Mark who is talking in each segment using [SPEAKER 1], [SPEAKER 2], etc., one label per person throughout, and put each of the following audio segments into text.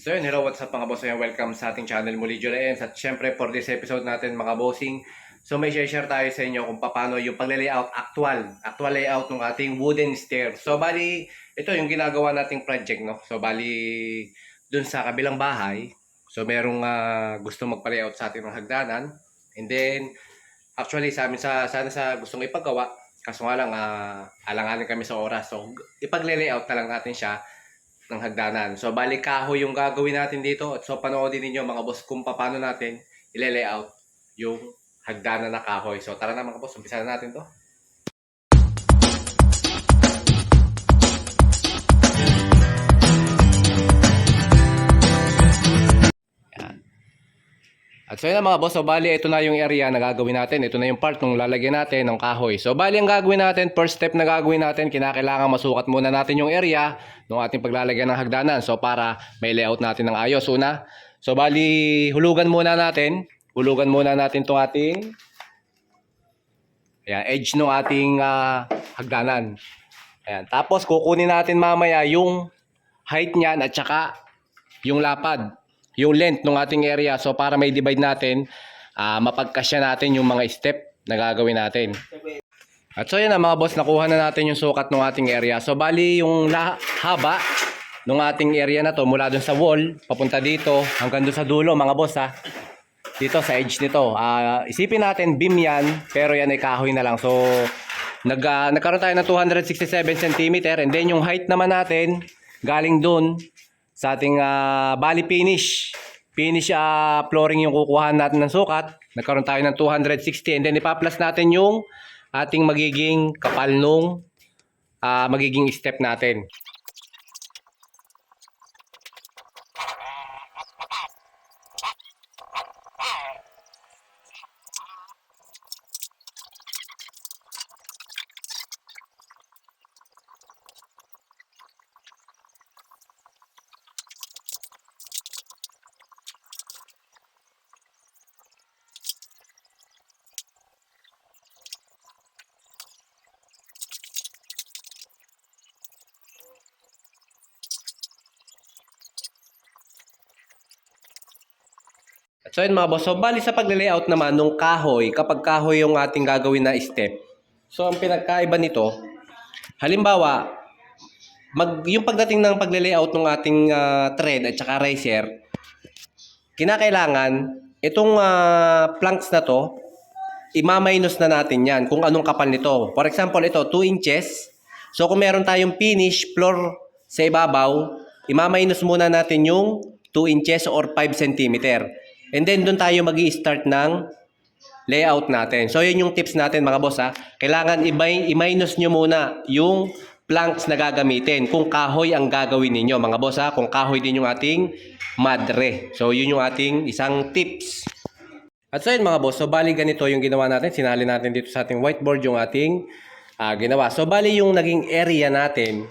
[SPEAKER 1] So yun, hello, what's up mga boss? Welcome sa ating channel muli, Julians. At syempre, for this episode natin mga bossing, so may share tayo sa inyo kung paano yung pagle-layout actual, actual layout ng ating wooden stair. So bali, ito yung ginagawa nating project, no? So bali, dun sa kabilang bahay, so merong ah, gusto magpa-layout sa ating ng hagdanan. And then, actually sa amin sa sana sa gustong ipagawa, kaso nga lang ah, alanganin kami sa oras. So ipagle-layout na lang natin siya ng hagdanan. So, balik kahoy yung gagawin natin dito. So, panoodin ninyo mga boss kung paano natin ile-layout yung hagdanan na kahoy. So, tara na mga boss, umpisa na natin to. So yun na mga boss, so bali ito na yung area na gagawin natin. Ito na yung part nung lalagyan natin ng kahoy. So bali ang gagawin natin, first step na gagawin natin, kinakailangan masukat muna natin yung area ng ating paglalagyan ng hagdanan. So para may layout natin ng ayos. Una, so bali hulugan muna natin. Hulugan muna natin itong ating ayan, edge ng ating ah, hagdanan. Ayan. Tapos kukunin natin mamaya yung height niyan at saka yung lapad, yung length ng ating area. So para may divide natin, ah, mapagkasya natin yung mga step na gagawin natin. At so yan na mga boss, nakuha na natin yung sukat ng ating area. So bali yung haba ng ating area na to mula dun sa wall, papunta dito, hanggang dun sa dulo mga boss ha. Dito sa edge nito. Ah, isipin natin beam yan, pero yan ay kahoy na lang. So nag, ah, nagkaroon tayo ng 267 cm and then yung height naman natin galing dun sa ating ah, bali finish. Finish ah, flooring yung kukuhaan natin ng sukat. Nagkaroon tayo ng 260 and then ipa-plus natin yung ating magiging kapal nung ah, magiging step natin. So yun mga boss, so bali sa pagle-layout naman nung kahoy, kapag kahoy yung ating gagawin na step, so ang pinagkaiba nito, halimbawa, mag, yung pagdating ng pagle-layout ng ating ah, thread at saka riser, kinakailangan, itong ah, planks na to, ima-minus na natin yan kung anong kapal nito. For example, ito, 2 inches. So kung meron tayong finish floor sa ibabaw, ima-minus muna natin yung 2 inches or 5 centimeter. And then doon tayo mag start ng layout natin. So yun yung tips natin mga boss ha. Kailangan i-minus nyo muna yung planks na gagamitin. Kung kahoy ang gagawin ninyo mga boss ha. Kung kahoy din yung ating madre. So yun yung ating isang tips. At so yun mga boss, so bali ganito yung ginawa natin. Sinali natin dito sa ating whiteboard yung ating ah, ginawa. So bali yung naging area natin,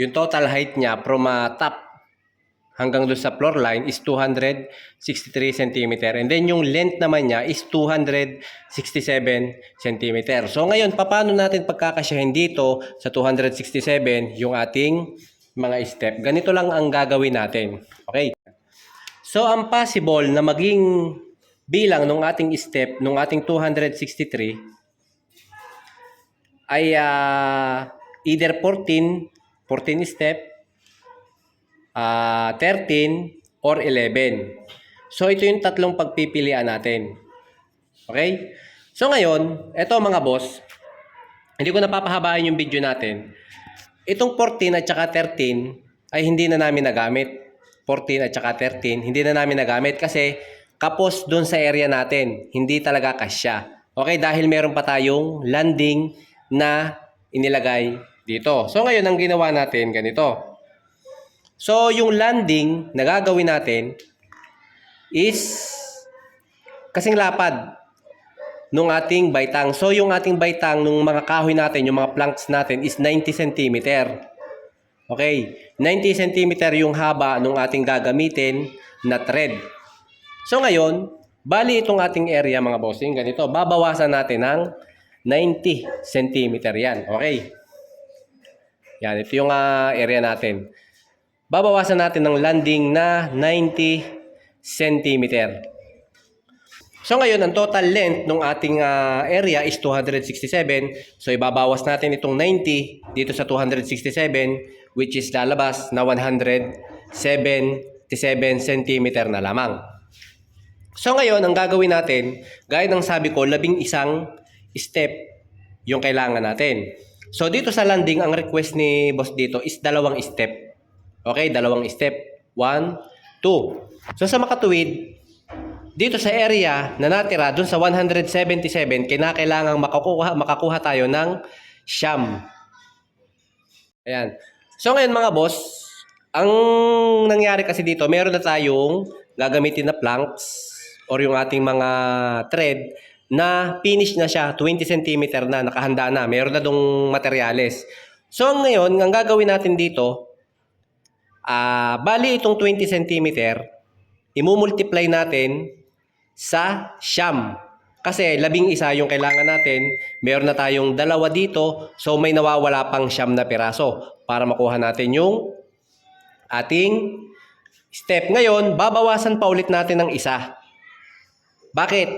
[SPEAKER 1] yung total height niya from ah, top hanggang doon sa floor line is 263 cm. And then yung length naman niya is 267 cm. So ngayon, paano natin pagkakasyahin dito sa 267 yung ating mga step? Ganito lang ang gagawin natin. Okay? So ang possible na maging bilang ng ating step, ng ating 263 ay ah, either 14, 14 step, ah 13 or 11. So ito yung tatlong pagpipilian natin. Okay? So ngayon, eto mga boss, hindi ko napapahabain yung video natin. Itong 14 at saka 13 ay hindi na namin nagamit. 14 at saka 13, hindi na namin nagamit kasi kapos doon sa area natin. Hindi talaga kasya. Okay, dahil meron pa tayong landing na inilagay dito. So ngayon, ang ginawa natin ganito. So, yung landing na gagawin natin is kasing lapad nung ating baitang. So, yung ating baitang nung mga kahoy natin, yung mga planks natin is 90 cm. Okay, 90 cm yung haba nung ating gagamitin na thread. So, ngayon, bali itong ating area mga bossing, ganito, babawasan natin ng 90 cm yan. Okay. Yan, ito yung ah, area natin. Babawasan natin ng landing na 90 cm. So ngayon, ang total length ng ating ah, area is 267. So ibabawas natin itong 90 dito sa 267 which is lalabas na 177 cm na lamang. So ngayon, ang gagawin natin, gaya ng sabi ko, labing isang step yung kailangan natin. So dito sa landing, ang request ni boss dito is dalawang step. Okay, dalawang step. One, two. So sa makatuwid, dito sa area na natira, dun sa 177, kinakailangang makakuha, makakuha tayo ng siyam. Ayan. So ngayon mga boss, ang nangyari kasi dito, meron na tayong gagamitin na planks or yung ating mga thread na finish na siya, 20 cm na, nakahanda na. Meron na dong materyales. So ngayon, ang gagawin natin dito, ah bali itong 20 cm, imumultiply natin sa siyam. Kasi labing isa yung kailangan natin, meron na tayong dalawa dito, so may nawawala pang siyam na piraso para makuha natin yung ating step. Ngayon, babawasan pa ulit natin ng isa. Bakit?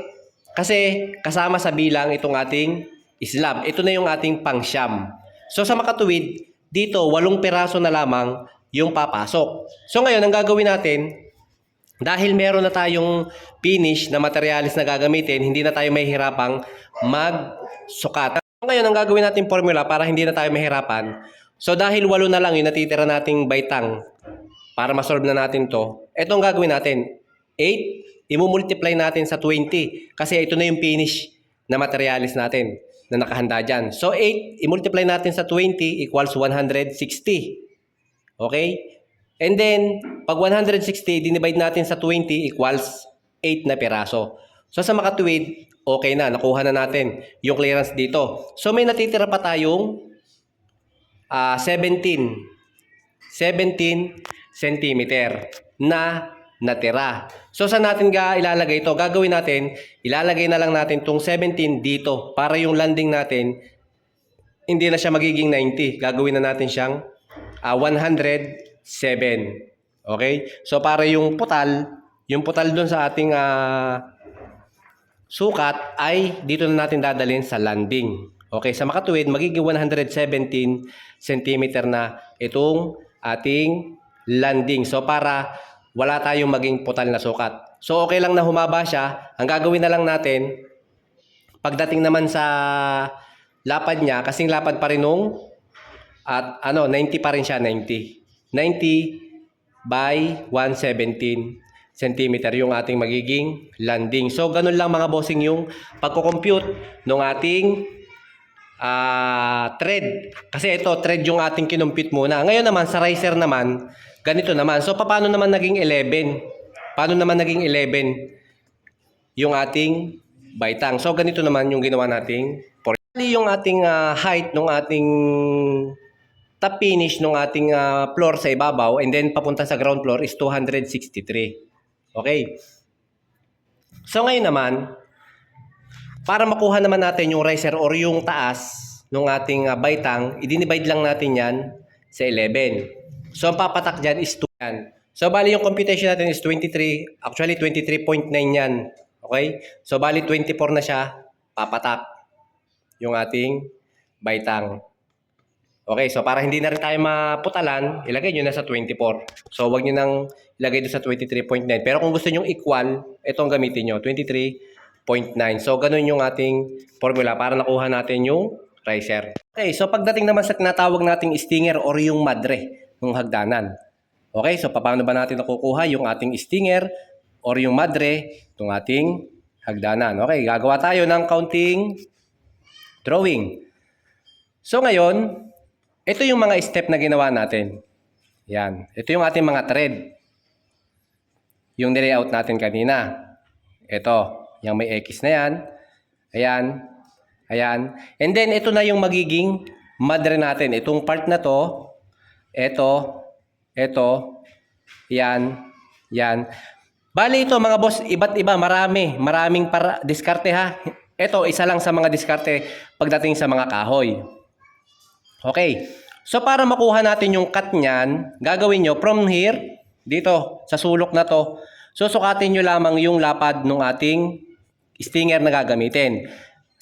[SPEAKER 1] Kasi kasama sa bilang itong ating slab. Ito na yung ating pangsyam. So sa makatuwid, dito walong piraso na lamang yung papasok. So ngayon, ang gagawin natin, dahil meron na tayong finish na materialis na gagamitin, hindi na tayo mahihirapang magsukat. So ngayon, ang gagawin natin formula para hindi na tayo mahirapan. So dahil walo na lang yung natitira nating baitang para masolve na natin to, ito ang gagawin natin. 8, imumultiply natin sa 20 kasi ito na yung finish na materialis natin na nakahanda dyan. So 8, imultiply natin sa 20 equals 160. Okay? And then, pag 160, dinivide natin sa 20 equals 8 na piraso. So sa makatuwid, okay na, nakuha na natin yung clearance dito. So may natitira pa tayong ah 17. 17 centimeter na natira. So saan natin ga ilalagay ito? Gagawin natin, ilalagay na lang natin tong 17 dito para yung landing natin hindi na siya magiging 90. Gagawin na natin siyang ah, 107. Okay? So para yung putal, yung putal doon sa ating ah, sukat ay dito na natin dadalhin sa landing. Okay, sa makatuwid, magiging 117 cm na itong ating landing. So para wala tayong maging putal na sukat. So okay lang na humaba siya. Ang gagawin na lang natin, pagdating naman sa lapad niya, kasing lapad pa rin nung at ano, 90 pa rin siya, 90. 90 by 117 centimeter yung ating magiging landing. So, ganun lang mga bossing yung pagko-compute ng ating ah thread. Kasi ito, thread yung ating kinumpute muna. Ngayon naman, sa riser naman, ganito naman. So, paano naman naging 11? Paano naman naging 11 yung ating baitang? So, ganito naman yung ginawa nating Bali, yung ating ah, height ng ating top finish ng ating ah, floor sa ibabaw and then papunta sa ground floor is 263. Okay. So ngayon naman, para makuha naman natin yung riser or yung taas ng ating uh, baitang, i-divide lang natin yan sa 11. So ang papatak dyan is 2 yan. So bali yung computation natin is 23, actually 23.9 yan. Okay? So bali 24 na siya, papatak yung ating baitang. Okay, so para hindi na rin tayo maputalan, ilagay nyo na sa 24. So wag nyo nang ilagay doon sa 23.9. Pero kung gusto nyo equal, ito ang gamitin nyo, 23.9. So ganun yung ating formula para nakuha natin yung riser. Okay, so pagdating naman sa tinatawag nating stinger or yung madre ng hagdanan. Okay, so paano ba natin nakukuha yung ating stinger or yung madre ng ating hagdanan? Okay, gagawa tayo ng counting drawing. So ngayon, ito yung mga step na ginawa natin. Yan. Ito yung ating mga thread. Yung nilayout natin kanina. Ito. Yung may X na yan. Ayan. Ayan. And then, ito na yung magiging madre natin. Itong part na to. Ito. Ito. Yan. Yan. Bali ito mga boss, iba't iba, marami. Maraming para diskarte ha. Ito, isa lang sa mga diskarte pagdating sa mga kahoy. Okay. So para makuha natin yung cut niyan, gagawin nyo from here, dito, sa sulok na to, susukatin nyo lamang yung lapad ng ating stinger na gagamitin.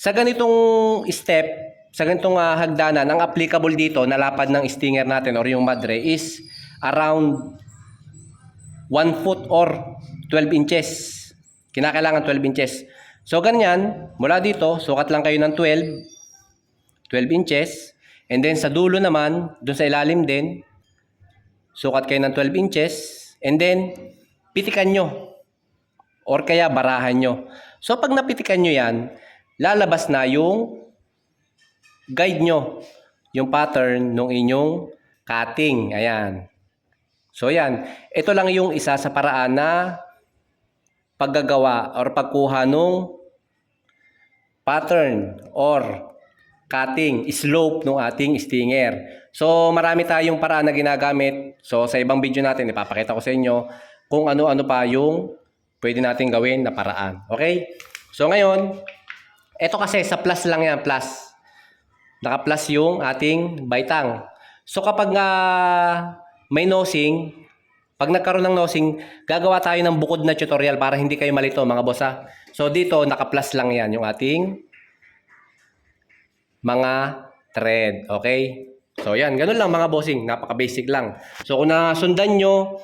[SPEAKER 1] Sa ganitong step, sa ganitong ah, hagdanan, ang applicable dito na lapad ng stinger natin or yung madre is around 1 foot or 12 inches. Kinakailangan 12 inches. So ganyan, mula dito, sukat lang kayo ng 12, 12 inches. And then sa dulo naman, dun sa ilalim din, sukat kayo ng 12 inches. And then, pitikan nyo. Or kaya barahan nyo. So pag napitikan nyo yan, lalabas na yung guide nyo. Yung pattern ng inyong cutting. Ayan. So yan. Ito lang yung isa sa paraan na paggagawa or pagkuha nung pattern or cutting, slope ng ating stinger. So marami tayong paraan na ginagamit. So sa ibang video natin, ipapakita ko sa inyo kung ano-ano pa yung pwede natin gawin na paraan. Okay? So ngayon, ito kasi sa plus lang yan, plus. Naka-plus yung ating baitang. So kapag nga may nosing, pag nagkaroon ng nosing, gagawa tayo ng bukod na tutorial para hindi kayo malito mga boss ha. So dito, naka-plus lang yan yung ating mga thread. Okay? So yan, ganun lang mga bossing. Napaka-basic lang. So kung nasundan nyo,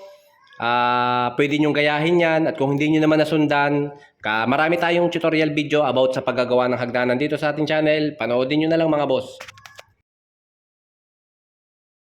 [SPEAKER 1] ah pwede nyo gayahin yan. At kung hindi nyo naman nasundan, ka, marami tayong tutorial video about sa paggagawa ng hagdanan dito sa ating channel. Panoodin nyo na lang mga boss.